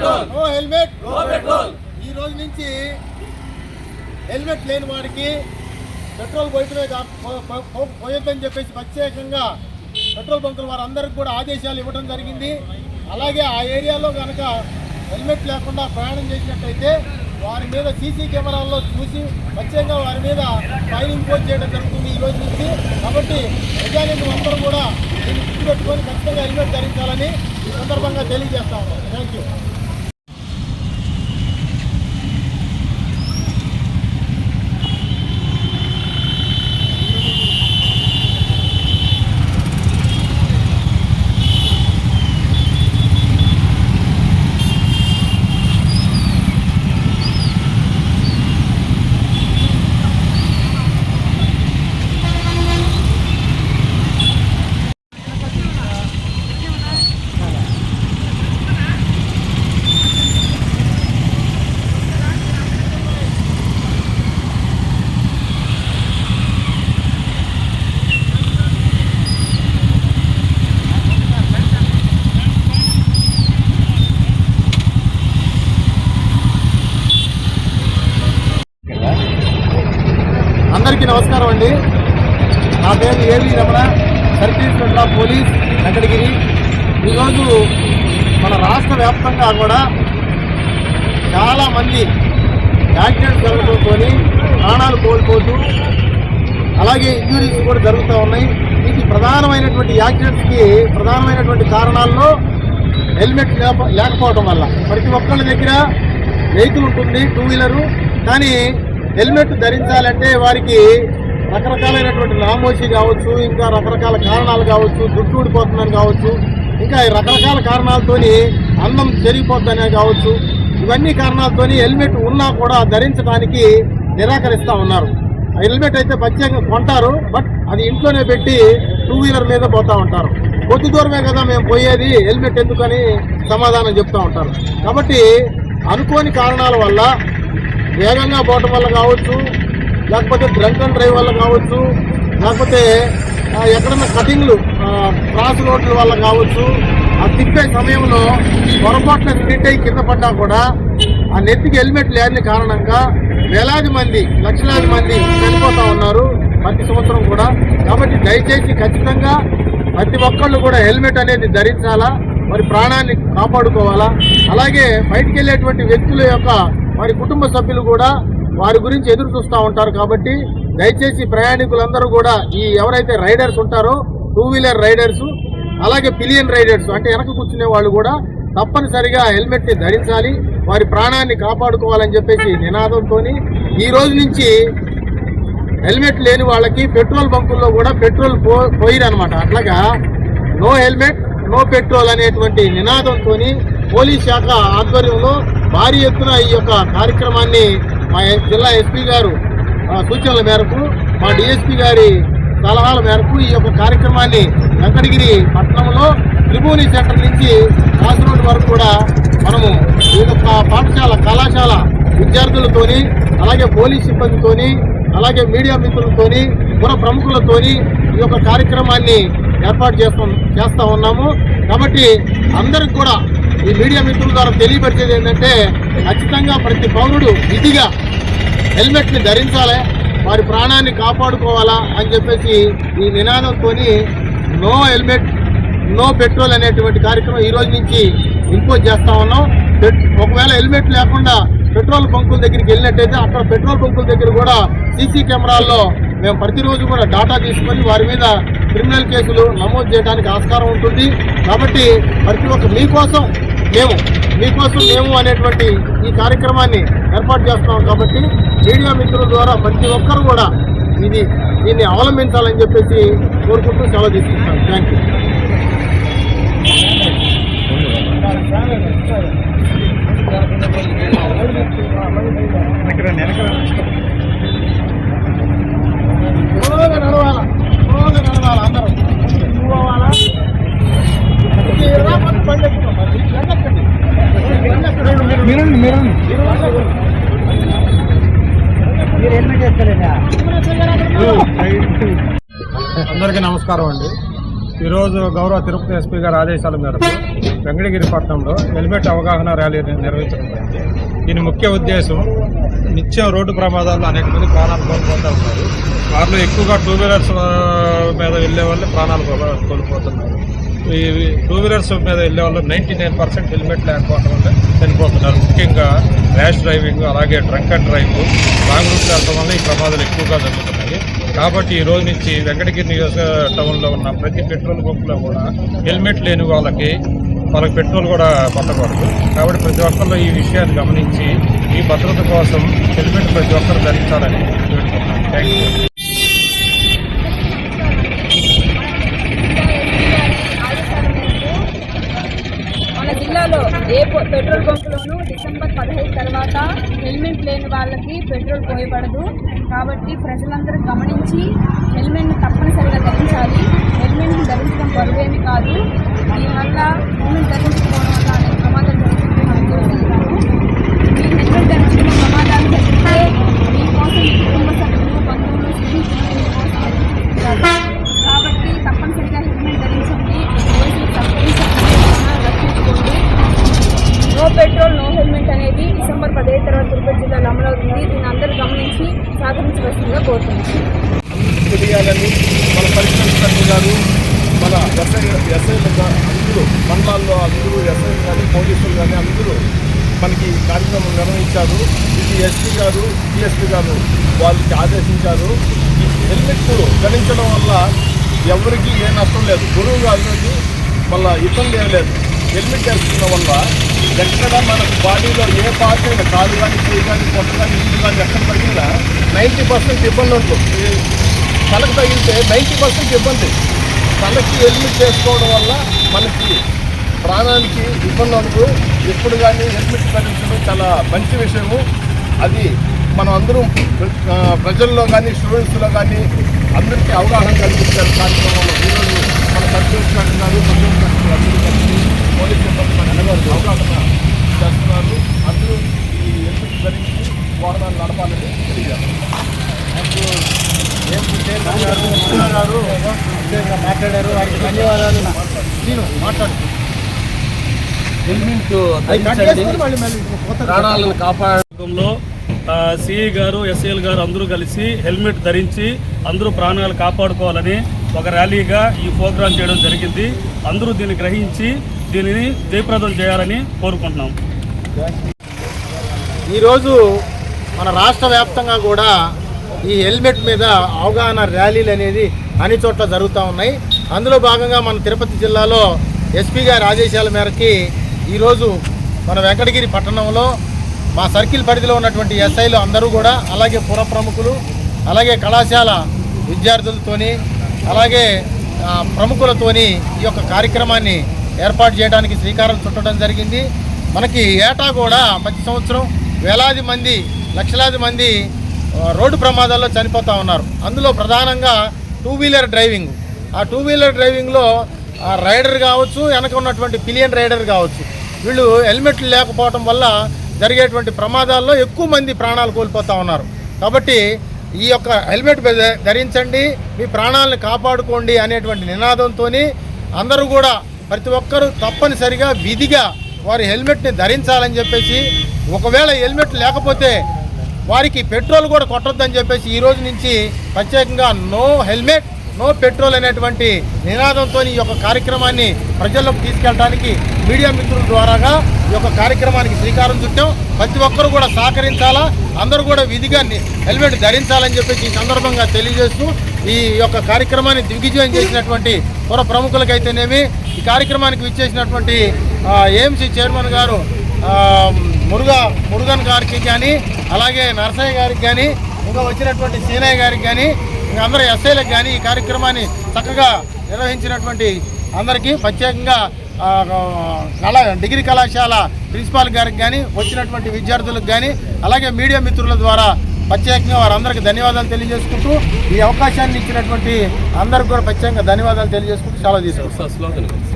No helmet. ఈ రోజు నుంచి హెల్మెట్ లేని వాడికి పెట్రోల్ పో- పోయొద్దని చెప్పేసి ప్రత్యేకంగా పెట్రోల్ బంకుల వారందరికి కూడా ఆదేశాలు ఇవ్వడం జరిగింది. అలాగే ఆ ఏరియాలో కనుక హెల్మెట్ లేకుండా ప్రయాణం చేసినట్టయితే వారి మీద సీసీ కెమెరాల్లో చూసి ప్రత్యేకంగా వారి మీద ఫైన్ ఇంపోజ్ చేయడం జరుగుతుంది ఈ రోజు నుంచి. కాబట్టి ప్రజానికం అందరూ కూడా దీన్ని గుర్తుపెట్టుకొని ఖచ్చితంగా హెల్మెట్ ధరించాలని ఈ సందర్భంగా తెలియజేస్తా ఉన్నాం. థ్యాంక్ యూ అందరికీ నమస్కారం అండి నా పేరు A V Ramana circle inspector of police Venkatagiri. ఈరోజు మన రాష్ట్ర వ్యాప్తంగా కూడా చాలామంది యాక్సిడెంట్ జరగడంతో ప్రాణాలు కోల్పోతూ అలాగే ఇంజురీస్ కూడా జరుగుతూ ఉన్నాయి. వీటి ప్రధానమైనటువంటి యాక్సిడెంట్స్కి ప్రధానమైనటువంటి కారణాల్లో హెల్మెట్ లేకపోవడం వల్ల. ప్రతి ఒక్కళ్ళ దగ్గర వెహికల్ ఉంటుంది టూ వీలరు. కానీ హెల్మెట్ ధరించాలంటే వారికి రకరకాలైనటువంటి నామోషి కావచ్చు ఇంకా రకరకాల కారణాలు కావచ్చు దుట్టు ఊడిపోతుందని కావచ్చు ఇంకా రకరకాల కారణాలతోని అందం జరిగిపోతుందనే కావచ్చు ఇవన్నీ కారణాలతోని హెల్మెట్ ఉన్నా కూడా ధరించడానికి నిరాకరిస్తూ ఉన్నారు. హెల్మెట్ అయితే ప్రత్యేకంగా కొంటారు బట్ అది ఇంట్లోనే పెట్టి టూ వీలర్ మీద పోతూ ఉంటారు. కొద్ది దూరమే కదా మేము పోయేది హెల్మెట్ ఎందుకని సమాధానం చెప్తూ ఉంటారు. కాబట్టి అనుకోని కారణాల వల్ల వేగంగా పోవటం వల్ల కావచ్చు లేకపోతే డ్రంక్ అండ్ డ్రైవ్ వల్ల కావచ్చు లేకపోతే ఎక్కడన్నా కటింగ్లు క్రాస్ రోడ్ల వల్ల కావచ్చు ఆ తిప్పే సమయంలో పొరపాటున స్కిడ్ అయ్యి కింద పడ్డా కూడా ఆ నెత్తికి హెల్మెట్ లేని కారణంగా వేలాది మంది లక్షలాది మంది చనిపోతూ ఉన్నారు ప్రతి సంవత్సరం కూడా. కాబట్టి దయచేసి ఖచ్చితంగా ప్రతి ఒక్కళ్ళు కూడా హెల్మెట్ అనేది ధరించాలా మరి ప్రాణాన్ని కాపాడుకోవాలా? అలాగే బయటికి వెళ్ళేటువంటి వ్యక్తుల యొక్క వారి కుటుంబ సభ్యులు కూడా వారి గురించి ఎదురు చూస్తూ ఉంటారు కాబట్టి దయచేసి ప్రయాణికులందరూ కూడా ఈ ఎవరైతే రైడర్స్ ఉంటారో టూ వీలర్ రైడర్స్ అలాగే పిలియన్ రైడర్స్ అంటే వెనక కూర్చునే వాళ్ళు కూడా తప్పనిసరిగా హెల్మెట్ని ధరించాలి వారి ప్రాణాన్ని కాపాడుకోవాలని చెప్పేసి నినాదంతో ఈ రోజు నుంచి హెల్మెట్ లేని వాళ్ళకి పెట్రోల్ బంకుల్లో కూడా పెట్రోల్ పో పోయిరనమాట అట్లాగా నో హెల్మెట్ నో పెట్రోల్ అనేటువంటి నినాదంతో పోలీస్ శాఖ ఆధ్వర్యంలో భారీ ఎత్తున ఈ యొక్క కార్యక్రమాన్ని మా జిల్లా ఎస్పీ గారు సూచనల మేరకు మా డిఎస్పీ గారి సలహాల మేరకు ఈ యొక్క కార్యక్రమాన్ని వెంకటగిరి పట్టణంలో త్రిభువని సెంటర్ నుంచి క్రాస్ రోడ్ వరకు కూడా మనము వివిధ యొక్క పాఠశాల కళాశాల విద్యార్థులతోని అలాగే పోలీస్ సిబ్బందితోని అలాగే మీడియా మిత్రులతోని పుర ప్రముఖులతోని ఈ యొక్క కార్యక్రమాన్ని ఏర్పాటు చేస్తాం చేస్తా ఉన్నాము. కాబట్టి అందరికి కూడా ఈ మీడియా మిత్రుల ద్వారా తెలియపరిచేది ఏంటంటే ఖచ్చితంగా ప్రతి పౌరుడు విధిగా హెల్మెట్ని ధరించాలి వారి ప్రాణాన్ని కాపాడుకోవాలా అని చెప్పేసి ఈ నినాదంతో నో హెల్మెట్ నో పెట్రోల్ అనేటువంటి కార్యక్రమం ఈ రోజు నుంచి ఇంపోజ్ చేస్తా ఉన్నాం. పెట్- ఒకవేళ హెల్మెట్ లేకుండా పెట్రోల్ బంకుల దగ్గరికి వెళ్ళినట్టయితే అక్కడ పెట్రోల్ బంకుల దగ్గర కూడా సీసీ కెమెరాల్లో మేము ప్రతిరోజు కూడా డాటా తీసుకొని వారి మీద క్రిమినల్ కేసులు నమోదు చేయడానికి ఆస్కారం ఉంటుంది. కాబట్టి ప్రతి ఒక్క మీకోసం మేము మీకోసం మేము అనేటువంటి ఈ కార్యక్రమాన్ని ఏర్పాటు చేస్తున్నాం కాబట్టి మీడియా మిత్రుల ద్వారా ప్రతి ఒక్కరు కూడా ఇది దీన్ని అవలంబించాలని చెప్పేసి కోరుకుంటూ సెలవు తీసుకుంటాను. థ్యాంక్ యూ అందరికీ నమస్కారం అండి. ఈరోజు గౌరవ తిరుపతి ఎస్పీ గారి ఆదేశాల మేరకు వెంకటగిరి పట్టణంలో హెల్మెట్ అవగాహన ర్యాలీ నిర్వహించడం దీని ముఖ్య ఉద్దేశం నిత్యం రోడ్డు ప్రమాదాల్లో అనేక మంది ప్రాణాలు కోల్పోతూ ఉన్నారు. వారిలో ఎక్కువగా టూ వీలర్స్ మీద వెళ్ళే వాళ్ళే ప్రాణాలు కోల్పోతున్నారు. ఈ టూ వీలర్స్ మీద వెళ్ళే వాళ్ళు నైంటీ నైన్ పర్సెంట్ హెల్మెట్ లేకపోవడం వల్ల చనిపోతున్నారు. ముఖ్యంగా ర్యాష్ డ్రైవింగ్ అలాగే drunk and drive long route వెళ్ళడం వల్ల ఈ ప్రమాదాలు ఎక్కువగా జరుగుతున్నాయి. కాబట్టి ఈ రోజు నుంచి వెంకటగిరి నియోజక టౌన్లో ఉన్న ప్రతి పెట్రోల్ బంక్లో కూడా హెల్మెట్ లేని వాళ్ళకి వాళ్ళకి పెట్రోల్ కూడా పట్టకూడదు. కాబట్టి ప్రతి ఒక్కళ్ళు ఈ విషయాన్ని గమనించి ఈ భద్రత కోసం హెల్మెట్ ప్రతి ఒక్కరు ధరించాలని వేడుకుంటున్నాను థ్యాంక్ యూ మన జిల్లాలో ఏ పొ- పెట్రోల్ బంకులోనూ డిసెంబర్ పదహైదు తర్వాత హెల్మెట్ లేని వాళ్ళకి పెట్రోల్ పోయబడదు. కాబట్టి ప్రజలందరూ గమనించి హెల్మెట్ని తప్పనిసరిగా ధరించాలి. హెల్మెట్ని ధరించడం బరువేమి కాదు. దీనివల్ల హెల్మెట్ ధరించుకోవడం వల్ల అనేక ప్రమాదం జరుగుతుంది మనం చూస్తున్నాము ఈ హెల్మెట్ ధరించడం ప్రమాదాలు జరిగితే మీకోసం మీ కుటుంబ సభ్యులు బంధువులు స్నేహితులు మీకోసం ఎదురు చూస్తుంటారు. కాబట్టి తప్పనిసరిగా హెల్మెట్ ధరించండి పోలీసులు సహకరించండి ప్రాణాలు రక్షించుకోండి నో పెట్రోల్ నో హెల్మెట్ అనేది డిసెంబర్ పదిహేను తర్వాత తిరుపతి జిల్లాలో అమలవుతుంది దీన్ని అందరూ గమనించి సహకరించవలసిందిగా కోరుతున్నాను తెలియాలని మన పరిశ్రమ గారు మన ఎస్ఐ ఎస్ఐలు అందరూ మండలాల్లో అందరూ ఎస్ఐ కానీ పోలీసులు కానీ అందరూ మనకి కార్యక్రమం నిర్వహించారు. ఇది ఎస్పీ గారు డిఎస్పీ గారు వాళ్ళకి ఆదేశించారు. ఈ హెల్మెట్ ధరించడం వల్ల ఎవరికి ఏ నష్టం లేదు. గురువు గారికి మళ్ళీ ఇబ్బంది ఏం లేదు. హెల్మెట్ వేసుకున్న వల్ల ఎక్కడ మన బాడీలో ఏ పార్ట్ అయినా కాలు కానీ చేయి కానీ పొట్ట కానీ ఇల్లు కానీ ఎక్కడ తగిలినా నైంటీ పర్సెంట్ ఇబ్బంది ఉంటుంది. తలకు తగిలితే నైంటీ పర్సెంట్ ఇబ్బంది. తలకి హెల్మెట్ చేసుకోవడం వల్ల మనకి ప్రాణానికి ఇబ్బంది ఉండదు. ఎప్పుడు కానీ హెల్మెట్ ధరించడం చాలా మంచి విషయము. అది మనం అందరం ప్రజల్లో కానీ స్టూడెంట్స్లో కానీ అందరికీ అవగాహన కల్పించారు కార్యక్రమంలో ఈరోజు మన సర్పంచ్ గారు అందరూ పోలీస్ సిబ్బంది అవగాహన చేస్తున్నారు. అందరూ ఈ హెల్మెట్ ధరించి వాహనాలు నడపాలని తెలియజేస్తున్నారు. మాట్లాడారు మాట్లాడారు వారికి ధన్యవాదాలు నేను మాట్లాడు ప్రాణాలను కాపాడ కార్యక్రమంలో సిఐ గారు ఎస్ఐఎల్ గారు అందరూ కలిసి హెల్మెట్ ధరించి అందరూ ప్రాణాలు కాపాడుకోవాలని ఒక ర్యాలీగా ఈ ప్రోగ్రాం చేయడం జరిగింది. అందరూ దీన్ని గ్రహించి దీనిని జయప్రదం చేయాలని కోరుకుంటున్నాం. ఈరోజు మన రాష్ట్ర వ్యాప్తంగా కూడా ఈ హెల్మెట్ మీద అవగాహన ర్యాలీలు అనేది అన్ని చోట్ల జరుగుతూ ఉన్నాయి. అందులో భాగంగా మన తిరుపతి జిల్లాలో ఎస్పీ గారి ఆదేశాల మేరకి ఈరోజు మన వెంకటగిరి పట్టణంలో మా సర్కిల్ పరిధిలో ఉన్నటువంటి ఎస్ఐలు అందరూ కూడా అలాగే పుర ప్రముఖులు అలాగే కళాశాల విద్యార్థులతోని అలాగే ప్రముఖులతోని ఈ యొక్క కార్యక్రమాన్ని ఏర్పాటు చేయడానికి శ్రీకారం చుట్టడం జరిగింది. మనకి ఏటా కూడా ప్రతి సంవత్సరం వేలాది మంది లక్షలాది మంది రోడ్డు ప్రమాదాల్లో చనిపోతూ ఉన్నారు. అందులో ప్రధానంగా టూ వీలర్ డ్రైవింగ్ ఆ టూ వీలర్ డ్రైవింగ్లో ఆ రైడర్ కావచ్చు వెనక ఉన్నటువంటి పిలియన్ రైడర్ కావచ్చు. వీళ్ళు హెల్మెట్లు లేకపోవడం వల్ల జరిగేటువంటి ప్రమాదాల్లో ఎక్కువ మంది ప్రాణాలు కోల్పోతూ ఉన్నారు. కాబట్టి ఈ యొక్క హెల్మెట్ ధరించండి మీ ప్రాణాలను కాపాడుకోండి అనేటువంటి నినాదంతో అందరూ కూడా ప్రతి ఒక్కరూ తప్పనిసరిగా విధిగా వారి హెల్మెట్ని ధరించాలని చెప్పేసి ఒకవేళ హెల్మెట్ లేకపోతే వారికి పెట్రోల్ కూడా కొట్టొద్దని చెప్పేసి ఈ రోజు నుంచి ప్రత్యేకంగా నో హెల్మెట్ నో పెట్రోల్ అనేటువంటి నినాదంతో ఈ యొక్క కార్యక్రమాన్ని ప్రజల్లోకి తీసుకెళ్ళడానికి మీడియా మిత్రుల ద్వారాగా ఈ యొక్క కార్యక్రమానికి శ్రీకారం చుట్టాం. ప్రతి ఒక్కరు కూడా సహకరించాలా? అందరూ కూడా విధిగా హెల్మెట్ ధరించాలని చెప్పేసి ఈ సందర్భంగా తెలియజేస్తూ ఈ యొక్క కార్యక్రమాన్ని దిగ్విజయం చేసినటువంటి పుర ప్రముఖులకైతేనేమి ఈ కార్యక్రమానికి విచ్చేసినటువంటి ఏఎంసీ చైర్మన్ గారు మురుగా మురుగన్ గారికి కానీ అలాగే నరసయ్య గారికి కానీ ఇంకా వచ్చినటువంటి సీనయ్య గారికి కానీ ఇంకా అందరు ఎస్ఐలకు కానీ ఈ కార్యక్రమాన్ని చక్కగా నిర్వహించినటువంటి అందరికీ ప్రత్యేకంగా కళా డిగ్రీ కళాశాల ప్రిన్సిపాల్ గారికి కానీ వచ్చినటువంటి విద్యార్థులకు కానీ అలాగే మీడియా మిత్రుల ద్వారా ప్రత్యేకంగా వారందరికీ ధన్యవాదాలు తెలియజేసుకుంటూ ఈ అవకాశాన్ని ఇచ్చినటువంటి అందరికి కూడా ప్రత్యేకంగా ధన్యవాదాలు తెలియజేసుకుంటూ సెలవు తీసుకుంటాం